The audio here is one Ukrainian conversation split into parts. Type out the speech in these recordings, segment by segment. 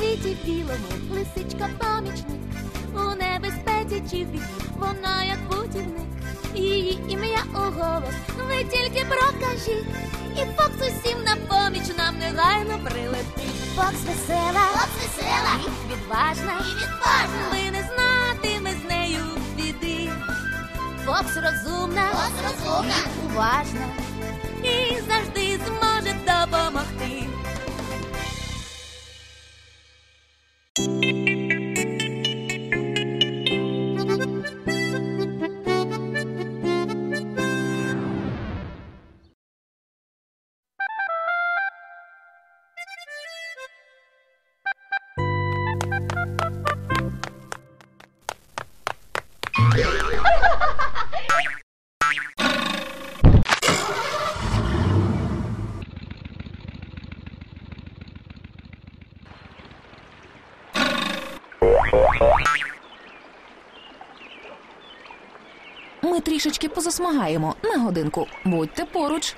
світі білому лисичка помічник. У небезпеці чи в біді вона як путівник. Її ім'я у голос, ви тільки прокажіть. І Фокс усім на поміч нам негайно прилетить. Фокс весела, Фокс весела, і відважна, і відважна. Ви не знатиме з нею біди. Фокс розумна, Фокс розумна, і уважна. Ми трішечки позасмагаємо на годинку. Будьте поруч.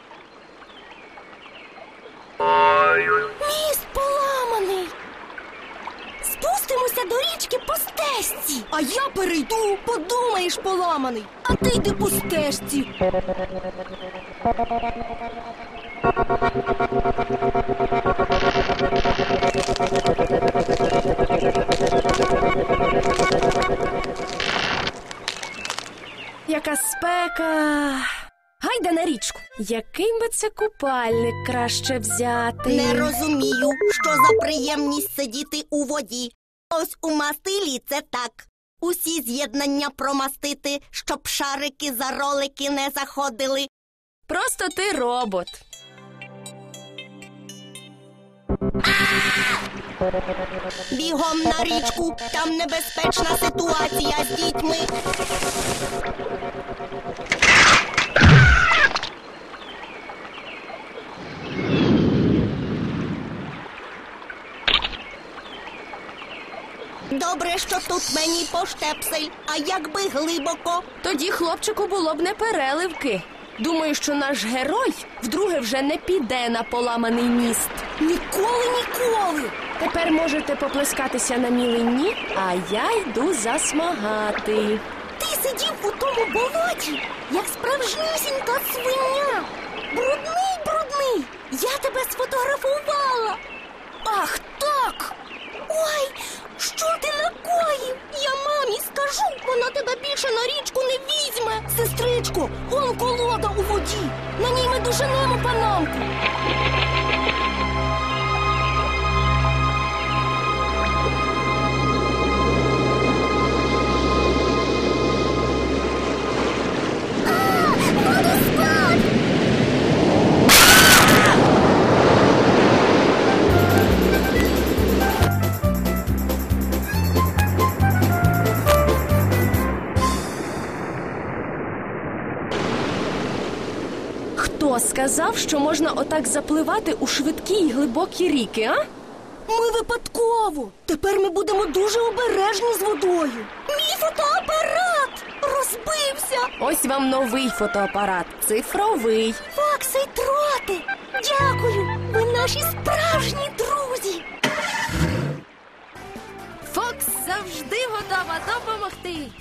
Я перейду, подумаєш, поламаний. А ти йди по стежці. Яка спека. Гайда на річку. Який би це купальник краще взяти? Не розумію, що за приємність сидіти у воді. Ось у мастилі це так. Усі з'єднання промастити, щоб шарики за ролики не заходили. Просто ти робот. Бігом на річку, там небезпечна ситуація з дітьми. Добре, що тут мені поштепсель, а якби глибоко. Тоді хлопчику було б не переливки. Думаю, що наш герой вдруге вже не піде на поламаний міст. Ніколи, ніколи. Тепер можете поплескатися на мілині, а я йду засмагати. Ти сидів у тому болоті, як справжнісінька свиня. Брудний, брудний. Я тебе сфотографувала. Ах, так! Ой, що ти накоїв? Я мамі скажу, вона тебе більше на річку не візьме. Сестричко, он колода у воді. На ній ми доженемо панамку. Хто сказав, що можна отак запливати у швидкі й глибокі ріки, а? Ми випадково. Тепер ми будемо дуже обережні з водою. Мій фотоапарат розбився. Ось вам новий фотоапарат, цифровий. Фокси й троти. Дякую. Ви наші справжні друзі. Фокс завжди готова допомогти.